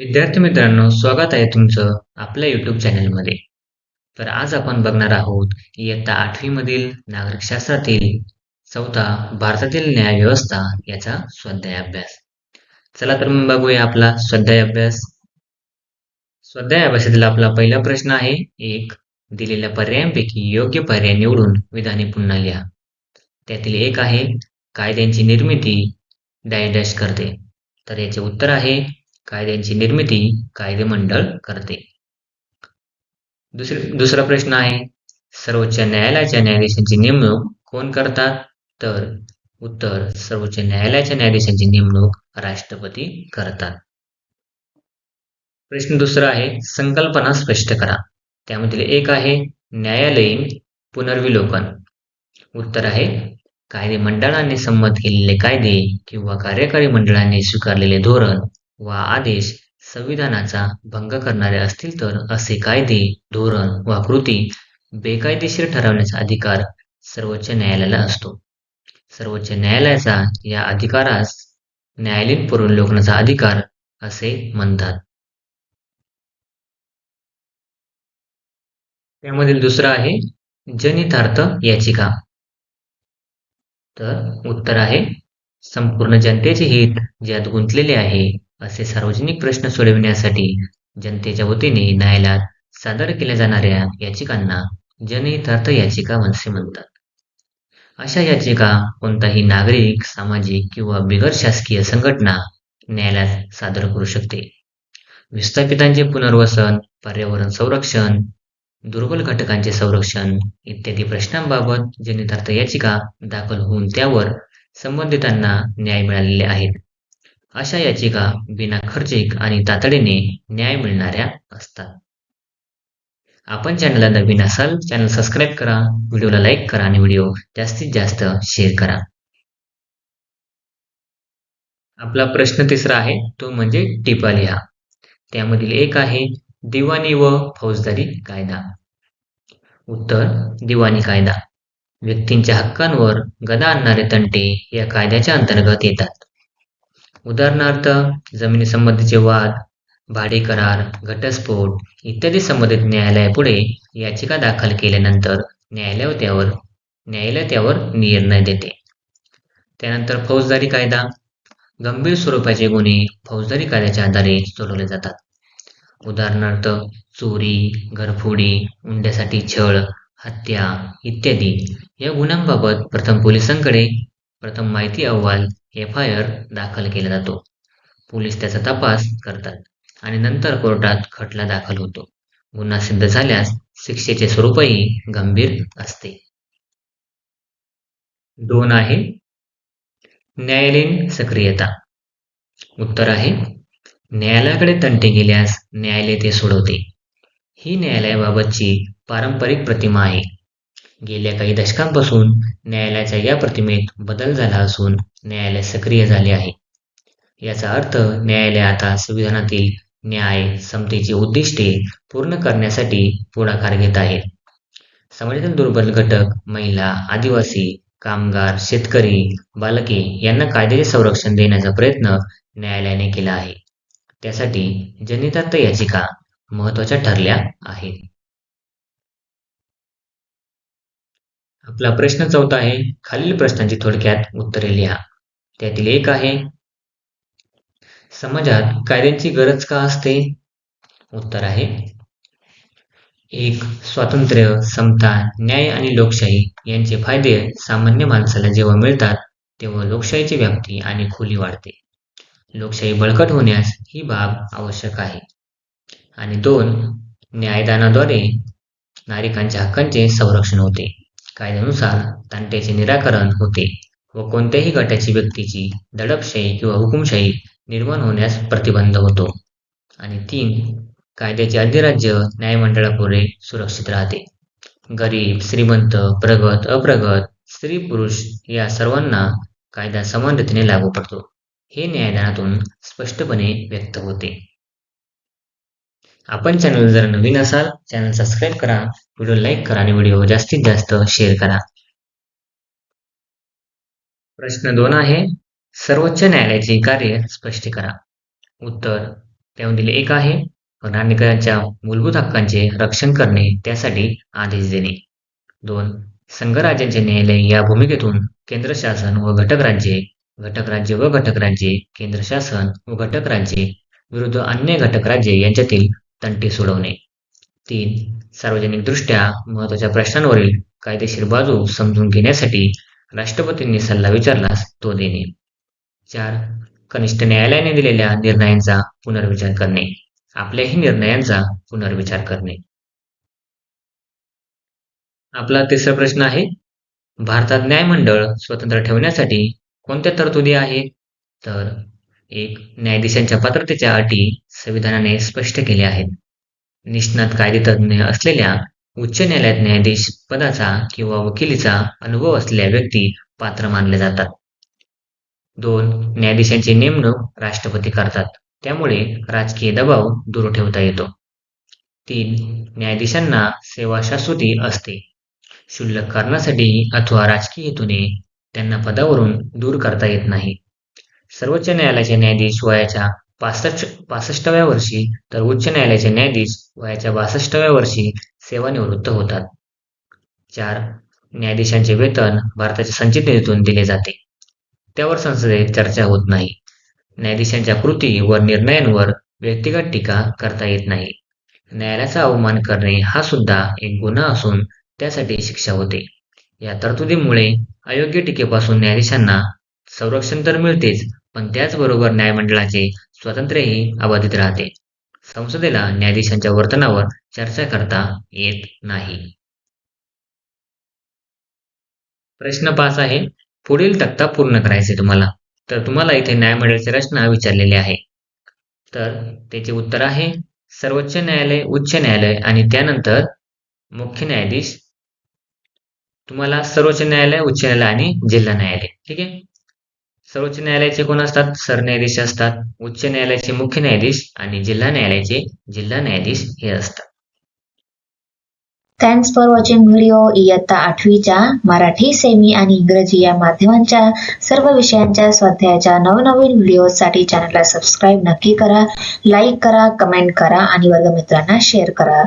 विद्यार्थी मित्रांनो स्वागत आहे तुमचं आपल्या युट्यूब चॅनलमध्ये तर आज आपण बघणार आहोत इयत्ता आठवीमधील नागरिकशास्त्रातील चौथा भारतातील न्यायव्यवस्था याचा स्वाध्याय अभ्यास चला तर मग बघूया आपला स्वाध्याय अभ्यास स्वाध्याय अभ्यासातील आपला पहिला प्रश्न आहे एक दिलेल्या पर्यायांपैकी योग्य पर्याय निवडून विधाने पुन्हा लिहा. त्यातील एक आहे कायद्यांची निर्मिती डॅश करते. तर याचे उत्तर आहे कायद्यांची निर्मिती कायदेमंडळ करते. दुसरे दुसरा प्रश्न आहे सर्वोच्च न्यायालयाच्या न्यायाधीशांची नेमणूक कोण करतात? तर उत्तर सर्वोच्च न्यायालयाच्या न्यायाधीशांची नेमणूक राष्ट्रपती करतात. प्रश्न दुसरा आहे संकल्पना स्पष्ट करा. त्यामधील एक आहे न्यायालयीन पुनर्विलोकन. उत्तर आहे कायदे मंडळाने संमत केलेले कायदे किंवा कार्यकारी मंडळाने स्वीकारलेले धोरण वा आदेश संविधानाचा भंग करणारे असतील तर असे कायदे धोरण वा कृती बेकायदेशीर ठरवण्याचा अधिकार सर्वोच्च न्यायालयाला असतो. सर्वोच्च न्यायालयाचा या अधिकारास न्यायालयीन पुनर्विलोकनाचा अधिकार असे म्हणतात. त्यामधील दुसरा आहे जनितार्थ याचिका. तर उत्तर आहे संपूर्ण जनतेचे हित ज्यात गुंतलेले आहे असे सार्वजनिक प्रश्न सोडविण्यासाठी जनतेच्या वतीने न्यायालयात सादर केल्या जाणाऱ्या याचिकांना जनहितार्थ याचिका असे म्हणतात. अशा याचिका कोणताही नागरिक सामाजिक किंवा बिगर शासकीय संघटना न्यायालयात सादर करू शकते. विस्थापितांचे पुनर्वसन पर्यावरण संरक्षण दुर्बल घटकांचे संरक्षण इत्यादी प्रश्नांबाबत जनितार्थ याचिका दाखल होऊन त्यावर संबंधितांना न्याय मिळालेले आहेत. अशा याचिका बिना खर्चिक आणि तातडीने न्याय मिळणाऱ्या असतात. आपण चॅनलला नवीन असाल चॅनल सबस्क्राईब करा व्हिडिओला लाईक करा आणि व्हिडिओ जास्तीत जास्त शेअर करा. आपला प्रश्न तिसरा आहे तो म्हणजे टिपा लिहा त्यामधील एक आहे दिवाणी व फौजदारी कायदा. उत्तर दिवाणी कायदा. व्यक्तींच्या हक्कांवर गदा आणणारे तंटे या कायद्याच्या अंतर्गत येतात. उदाहरणार्थ जमिनी संबंधीचे वाद भाडे करार घटस्फोट इत्यादी संबंधित न्यायालयापुढे याचिका दाखल केल्यानंतर न्यायालय त्यावर न्यायालय त्यावर निर्णय देते. त्यानंतर फौजदारी कायदा गंभीर स्वरूपाचे गुन्हे फौजदारी कायद्याच्या आधारे सोडवले जातात. उदाहरणार्थ चोरी घरफोडी उंड्यासाठी छळ हत्या इत्यादी या गुन्ह्यांबाबत प्रथम पोलिसांकडे प्रथम माहिती अहवाल एफ आय आर दाखल केला जातो. पोलीस त्याचा तपास करतात आणि नंतर कोर्टात खटला दाखल होतो. गुन्हा सिद्ध झाल्यास शिक्षेचे स्वरूपही गंभीर असते. दोन आहे. न्यायालयीन सक्रियता. उत्तर आहे. न्यायालयाकडे तंटे गेल्यास न्यायालय ते सोडवते. ही न्यायालयाबाबतची पारंपरिक प्रतिमा आहे. गेल्या काही दशकांपासून न्यायालयाच्या या प्रतिमेत बदल झाला असून न्यायालय सक्रिय झाले आहे. याचा अर्थ न्यायालय आता संविधानातील न्याय समतेची उद्दिष्टे पूर्ण करण्यासाठी पुढाकार घेत आहे. समाजातील दुर्बल घटक महिला आदिवासी कामगार शेतकरी बालके यांना कायद्याचे संरक्षण देण्याचा प्रयत्न न्यायालयाने केला आहे. त्यासाठी जनितार्थ याचिका महत्त्वाच्या ठरल्या आहेत. आपला प्रश्न चौथा आहे खालील प्रश्नांची थोडक्यात उत्तरे लिहा. त्यातील एक आहे समाजात कायद्यांची गरज का असते? उत्तर आहे एक स्वातंत्र्य समता न्याय आणि लोकशाही यांचे फायदे सामान्य माणसाला जेव्हा मिळतात तेव्हा लोकशाहीची व्याप्ती आणि खोली वाढते. लोकशाही बळकट होण्यास ही बाब आवश्यक आहे. आणि दोन न्यायदानाद्वारे नागरिकांच्या हक्कांचे संरक्षण होते. कायद्यानुसार तंट्याचे निराकरण होते व कोणत्याही गटाची व्यक्तीची दडपशाही किंवा हुकुमशाही निर्माण होण्यास प्रतिबंध होतो. आणि तीन कायद्याचे अधिराज्य न्यायमंडळापुढे सुरक्षित राहते. गरीब श्रीमंत प्रगत अप्रगत स्त्री पुरुष या सर्वांना कायदा समान रीतीने लागू पडतो. हे न्यायदानातून स्पष्टपणे व्यक्त होते. आपण चॅनल जर नवीन असाल चॅनल सबस्क्राईब करा व्हिडिओ लाईक करा आणि व्हिडिओ जास्तीत जास्त शेअर करा. प्रश्न दोन आहे सर्वोच्च न्यायालयाचे कार्य स्पष्ट करा. उत्तर त्यामधील एक आहे नागरिकांच्या मूलभूत हक्कांचे रक्षण करणे त्यासाठी आदेश देणे. दोन संघराज्यांचे न्यायालय या भूमिकेतून केंद्र शासन व घटक राज्ये घटक राज्य व घटक राज्ये केंद्र शासन व घटक राज्ये विरुद्ध अन्य घटक राज्ये यांच्यातील तंटे सोडवणे. तीन सार्वजनिकदृष्ट्या महत्त्वाच्या प्रश्नांवरील कायदेशीर बाजू समजून घेण्यासाठी राष्ट्रपतींनी सल्ला विचारलास तो देणे. चार कनिष्ठ न्यायालयाने दिलेल्या निर्णयांचा पुनर्विचार करणे. आपल्याही निर्णयांचा पुनर्विचार करणे. आपला तिसरा प्रश्न आहे भारतात न्यायमंडळ स्वतंत्र ठेवण्यासाठी कोणत्या तरतुदी आहेत तर एक न्यायाधीशांच्या पात्रतेच्या अटी संविधानाने स्पष्ट केल्या आहेत. निष्णात कायदेतज्ञ असलेल्या उच्च न्यायालयात न्यायाधीश पदाचा किंवा वकिलीचा अनुभव असलेल्या व्यक्ती पात्र मानले जातात. दोन न्यायाधीशांची नेमणूक राष्ट्रपती करतात. त्यामुळे राजकीय दबाव दूर ठेवता येतो. तीन न्यायाधीशांना सेवा शाश्वती असते. क्षुल्लक कारणासाठी अथवा राजकीय हेतूने त्यांना पदावरून दूर करता येत नाही. सर्वोच्च न्यायालयाचे न्यायाधीश वयाच्या पासष्ट पासष्टाव्या वर्षी तर उच्च न्यायालयाचे न्यायाधीश वयाच्या बासष्टाव्या वर्षी सेवानिवृत्त होतात. चार न्यायाधीशांचे वेतन भारताच्या संचित निधीतून दिले जाते. त्यावर संसदेत चर्चा होत नाही. न्यायाधीशांच्या कृती व निर्णयांवर व्यक्तिगत टीका करता येत नाही. न्यायालयाचा अवमान करणे हा सुद्धा एक गुन्हा असून त्यासाठी शिक्षा होते. या तरतुदीमुळे अयोग्य टीकेपासून न्यायाधीशांना संरक्षण तर मिळतेच पण त्याचबरोबर न्यायमंडळाचे स्वातंत्र्यही अबाधित राहते. संसदेला न्यायाधीशांच्या वर्तनावर चर्चा करता येत नाही. प्रश्न पाच आहे पुढील तक्ता पूर्ण करायचे तुम्हाला. तर तुम्हाला इथे न्यायमंडळाची रचना विचारलेली आहे. तर त्याचे उत्तर आहे सर्वोच्च न्यायालय उच्च न्यायालय आणि त्यानंतर मुख्य न्यायाधीश. तुम्हाला सर्वोच्च न्यायालय उच्च न्यायालय आणि जिल्हा न्यायालय. ठीक आहे? सर्वोच्च न्यायालयाचे कोण असतात? सरन्यायाधीश असतात. उच्च न्यायालयाचे मुख्य न्यायाधीश आणि जिल्हा न्यायालयाचे जिल्हा न्यायाधीश हे असतात. थँक्स फॉर वॉचिंग व्हिडिओ इयत्ता आठवीच्या मराठी सेमी आणि इंग्रजी या माध्यमांच्या सर्व विषयांच्या स्वाध्यायाच्या नवनवीन व्हिडिओसाठी चॅनलला सबस्क्राईब नक्की करा. लाईक करा कमेंट करा आणि वर्गमित्रांना शेअर करा.